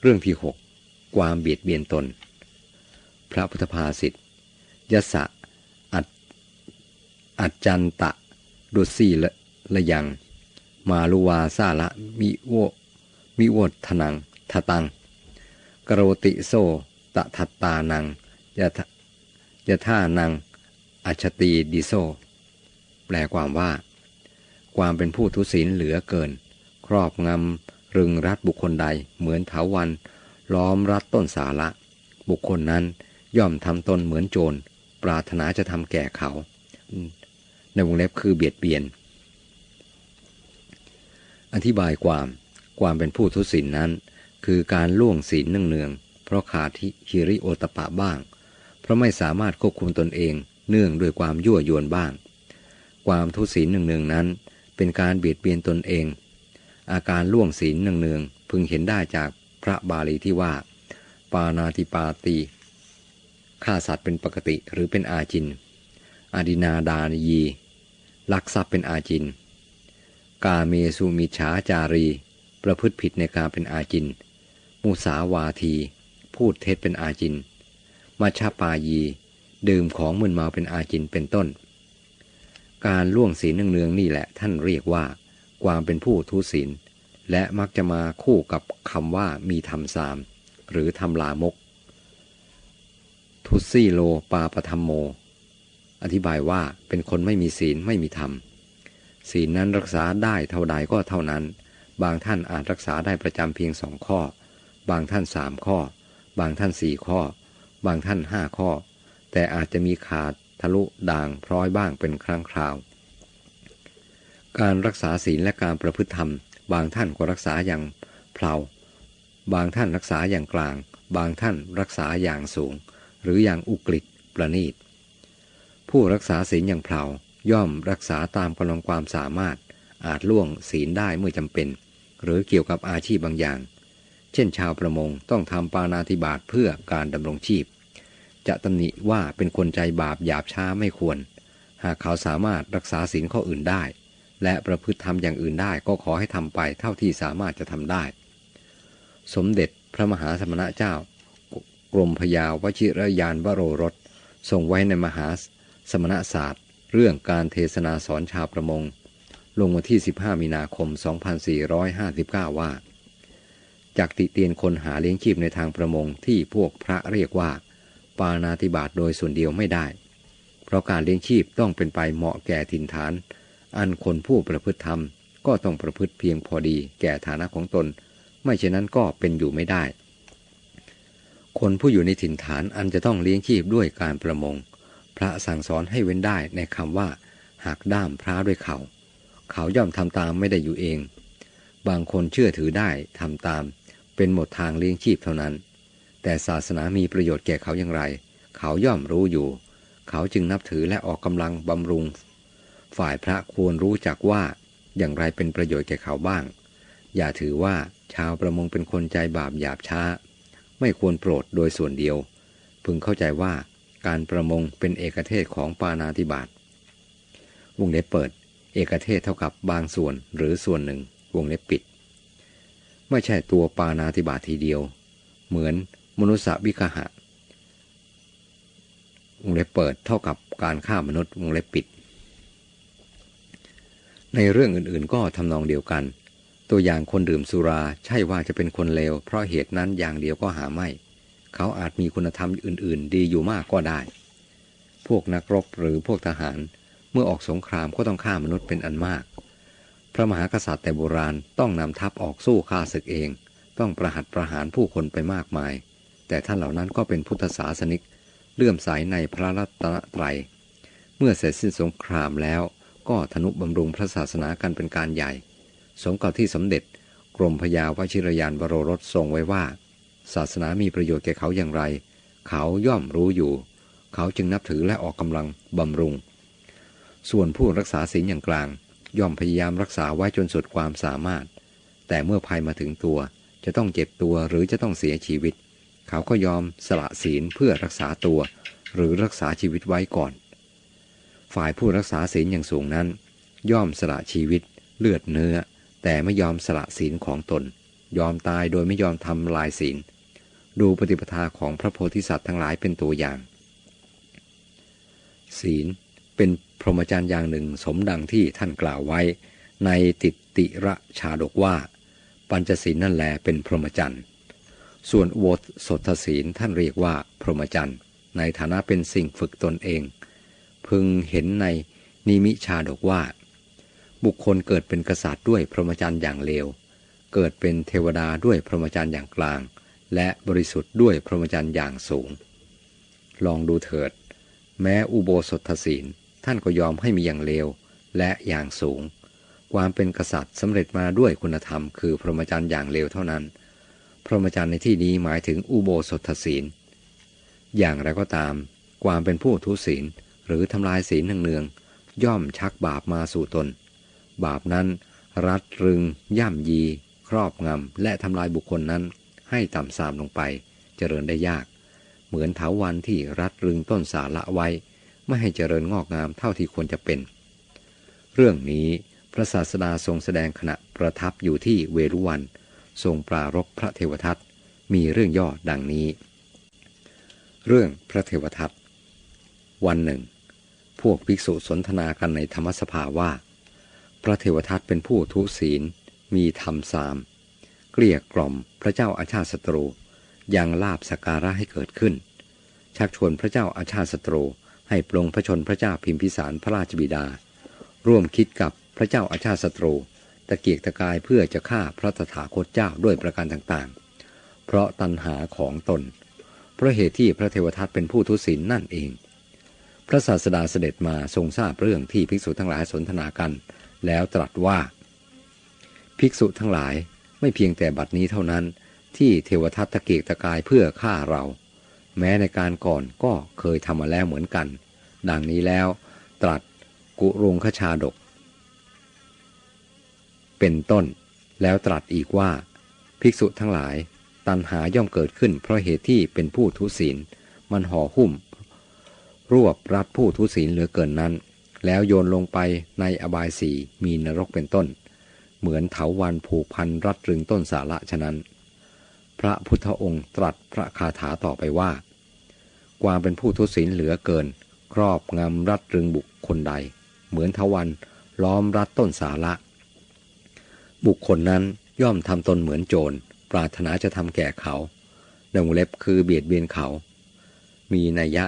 เรื่องที่หกความเบียดเบียนตน พระพุทธภาษิตยสะอัจอัจจันตะดุสีละละยัง มาลุวาซาละมิโวมิโวทนังทตัง กโรติโซตะทัตตานังยะทะยะท่านัง อัชตีดิโซ แปลความว่า ความเป็นผู้ทุศีลเหลือเกิน ครอบงำ รึงรัดบุคคลใดเหมือนเถาวันล้อมรัดต้นสาระ บุคคลนั้นย่อมทำตนเหมือนโจร ปรารถนาจะทำแก่เขา ในวงเล็บคือเบียดเบียน อธิบายความความเป็นผู้ทุศีลนั้น คือการล่วงศีลเนืองๆเพราะขาดฮิริโอตปะบ้าง เพราะไม่สามารถควบคุมตนเองเนื่องด้วยความยั่วยวนบ้าง ความทุศีลเนืองๆนั้น เป็นการเบียดเบียนตนเอง อาการล่วงศีลเนืองๆพึงเห็นได้จากพระบาลีที่ว่า ปานาติปาตีฆ่าสัตว์เป็นปกติหรือเป็นอาจิน อดินาดานยีลักทรัพย์เป็นอาจิน กาเมสุมิฉาจารี ประพฤติผิดในการเป็นอาจิน มุสาวาที พูดเท็จเป็นอาจิน มัชปายี ดื่มของมึนเมาเป็นอาจินเป็นต้น การล่วงศีลเนืองๆนี่แหละท่านเรียกว่า ความเป็นผู้ทุศีล และมักจะมาคู่กับคำว่ามีธรรมสาม หรือทำลามก ทุซี่โลปาปธรรมโม อธิบายว่าเป็นคนไม่มีศีลไม่มีธรรม ศีลนั้นรักษาได้เท่าใดก็เท่านั้น บางท่านอาจรักษาได้ประจำเพียงสองข้อ บางท่านสามข้อ บางท่านสี่ข้อ บางท่านห้าข้อ แต่อาจจะมีขาดทะลุด่างพร้อยบ้างเป็นครั้งคราว การรักษาศีลและการประพฤติธรรม บางท่านก็รักษาอย่างเพลาบางท่านรักษาอย่างกลาง บางท่านรักษาอย่างสูง หรืออย่างอุกฤษประณีต ผู้รักษาศีลอย่างเพลาย่อมรักษาตามกำลังความสามารถ อาจล่วงศีลได้เมื่อจำเป็น หรือเกี่ยวกับอาชีพบางอย่าง เช่นชาวประมงต้องทำปานาธิบาตเพื่อการดำรงชีพ จะตำหนิว่าเป็นคนใจบาปหยาบช้าไม่ควร หากเขาสามารถรักษาศีลข้ออื่นได้ และประพฤติทำอย่างอื่นได้ก็ขอให้ทำไปเท่าที่สามารถจะทำได้ สมเด็จพระมหาสมณะเจ้ากรมพยาวชิรยานวโรรสทรงไว้ในมหาสมณศาสตร์ เรื่องการเทศนาสอนชาวประมง ลงวันที่ 15 มีนาคม 2459 ว่า จากติเตียนคนหาเลี้ยงชีพในทางประมงที่พวกพระเรียกว่า ปานาติบาตโดยส่วนเดียวไม่ได้ เพราะการเลี้ยงชีพต้องเป็นไปเหมาะแก่ถิ่นฐาน อันคนผู้ประพฤติธรรม ก็ต้องประพฤติเพียงพอดีแก่ฐานะของตน ไม่เช่นนั้นก็เป็นอยู่ไม่ได้ คนผู้อยู่ในถิ่นฐานอันจะต้องเลี้ยงชีพด้วยการประมง พระสั่งสอนให้เว้นได้ในคำว่าหากด้ามพร้าด้วยเขาเขาย่อมทำตามไม่ได้อยู่เอง บางคนเชื่อถือได้ทำตาม เป็นหมดทางเลี้ยงชีพเท่านั้น แต่ศาสนามีประโยชน์แก่เขาอย่างไร เขาย่อมรู้อยู่ เขาจึงนับถือและออกกำลังบำรุง ฝ่ายพระควรรู้จักว่าอย่างไรเป็นประโยชน์แก่เขาบ้าง อย่าถือว่าชาวประมงเป็นคนใจบาปหยาบช้า ไม่ควรโปรดโดยส่วนเดียว พึงเข้าใจว่าการประมงเป็นเอกเทศของปานาธิบาตวงเล็บเปิด เอกเทศเท่ากับบางส่วนหรือส่วนหนึ่ง วงเล็บปิด ไม่ใช่ตัวปานาธิบาตทีเดียว เหมือนมนุษยวิคหะวงเล็บเปิดเท่ากับการฆ่ามนุษย์วงเล็บปิด ในเรื่องอื่นๆ ก็ทำนองเดียวกัน ตัวอย่างคนดื่มสุราใช่ว่าจะเป็นคนเลว เพราะเหตุนั้นอย่างเดียวก็หาไม่ เขาอาจมีคุณธรรมอื่น ๆ ดีอยู่มากก็ได้ พวกนักรบหรือพวกทหาร เมื่อออกสงครามก็ต้องฆ่ามนุษย์เป็นอันมาก พระมหากษัตริย์แต่โบราณต้องนำทัพออกสู้ฆ่าศึกเอง ต้องประหัตประหารผู้คนไปมากมาย แต่ท่านเหล่านั้นก็เป็นพุทธศาสนิกเลื่อมใสในพระรัตนตรัย เมื่อเสร็จสิ้นสงครามแล้ว ก็ธนุบำรุงพระศาสนากันเป็นการใหญ่ สมกับที่สมเด็จกรมพยาวชิรยานบรรสทรงไว้ว่า ศาสนามีประโยชน์แก่เขาอย่างไร เขาย่อมรู้อยู่ เขาจึงนับถือและออกกำลังบำรุง ส่วนผู้รักษาศีลอย่างกลาง ย่อมพยายามรักษาไว้จนสุดความสามารถ แต่เมื่อภัยมาถึงตัว จะต้องเจ็บตัวหรือจะต้องเสียชีวิต เขาก็ยอมสละศีลเพื่อรักษาตัว หรือรักษาชีวิตไว้ก่อน ฝ่ายผู้รักษาศีลอย่างสูงนั้น ย่อมสละชีวิต เลือดเนื้อ แต่ไม่ยอมสละศีลของตน ยอมตายโดยไม่ยอมทำลายศีล ดูปฏิปทาของพระโพธิสัตว์ทั้งหลายเป็นตัวอย่าง ศีลเป็นพรหมจรรย์อย่างหนึ่งสมดังที่ท่านกล่าวไว้ ในติติระชาดกว่า ปัญจศีลนั่นแลเป็นพรหมจรรย์ส่วนอุโบสถศีลท่านเรียกว่าพรหมจรรย์ในฐานะเป็นสิ่งฝึกตนเอง พึงเห็นในนิมิชาดกว่า บุคคลเกิดเป็นกษัตริย์ด้วยพรหมจรรย์อย่างเลว เกิดเป็นเทวดาด้วยพรหมจรรย์อย่างกลาง และบริสุทธิ์ด้วยพรหมจรรย์อย่างสูง ลองดูเถิด แม้อุโบสถศีลท่านก็ยอมให้มีอย่างเลวและอย่างสูง ความเป็นกษัตริย์สำเร็จมาด้วยคุณธรรม คือพรหมจรรย์อย่างเลวเท่านั้น พรหมจรรย์ในที่นี้หมายถึงอุโบสถศีล อย่างไรก็ตาม ความเป็นผู้ทุศีล หรือทำลายศีลเนืองๆย่อมชักบาปมาสู่ตน บาปนั้น รัดรึง ย่ำยี ครอบงำ และทำลายบุคคลนั้น ให้ต่ำทรามลงไป เจริญได้ยาก เหมือนเถาวันที่รัดรึงต้นสาละไว้ ไม่ให้เจริญงอกงามเท่าที่ควรจะเป็น เรื่องนี้พระศาสดาทรงแสดงขณะประทับอยู่ที่เวรุวัน ทรงปรารบพระเทวทัตมีเรื่องย่อดังนี้ เรื่องพระเทวทัตวันหนึ่ง พวกภิกษุสนทนากันในธรรมสภาว่า พระเทวทัตเป็นผู้ทุศีล มีธรรมสาม เกลี้ยกล่อมพระเจ้าอาชาติศัตรูยังลาบสการะให้เกิดขึ้น ชักชวนพระเจ้าอาชาติศัตรูให้ปลงพระชนพระเจ้าพิมพิสารพระราชบิดา ร่วมคิดกับพระเจ้าอาชาติศัตรู ตะเกียกตะกายเพื่อจะฆ่าพระตถาคตเจ้าด้วยประการต่างๆ เพราะตัณหาของตน เพราะเหตุที่พระเทวทัตเป็นผู้ทุศีลนั่นเอง พระศาสดาเสด็จมาทรงทราบเรื่องที่ภิกษุทั้งหลายสนทนากัน แล้วตรัสว่า ภิกษุทั้งหลายไม่เพียงแต่บัดนี้เท่านั้น ที่เทวทัตตะเกียกตะกายเพื่อฆ่าเรา แม้ในการก่อนก็เคยทำมาแล้วเหมือนกัน ดังนี้แล้ว ตรัสกุรงคชาดก เป็นต้น แล้วตรัสอีกว่า ภิกษุทั้งหลาย ตัณหาย่อมเกิดขึ้นเพราะเหตุที่เป็นผู้ทุศีลมันห่อหุ้ม รวบรัดผู้ทุศีลเหลือเกินนั้น แล้วโยนลงไปในอบายสีมีนรกเป็นต้น เหมือนเถาวันผูกพันรัดรึงต้นสาระฉะนั้น พระพุทธองค์ตรัสพระคาถาต่อไปว่า ความเป็นผู้ทุศีลเหลือเกิน ครอบงำรัดรึงบุคคลใด เหมือนเถาวันล้อมรัดต้นสาระ บุคคลนั้นย่อมทำตนเหมือนโจร ปรารถนาจะทำแก่เขาดังวงเล็บคือเบียดเบียนเขา มีนัยยะ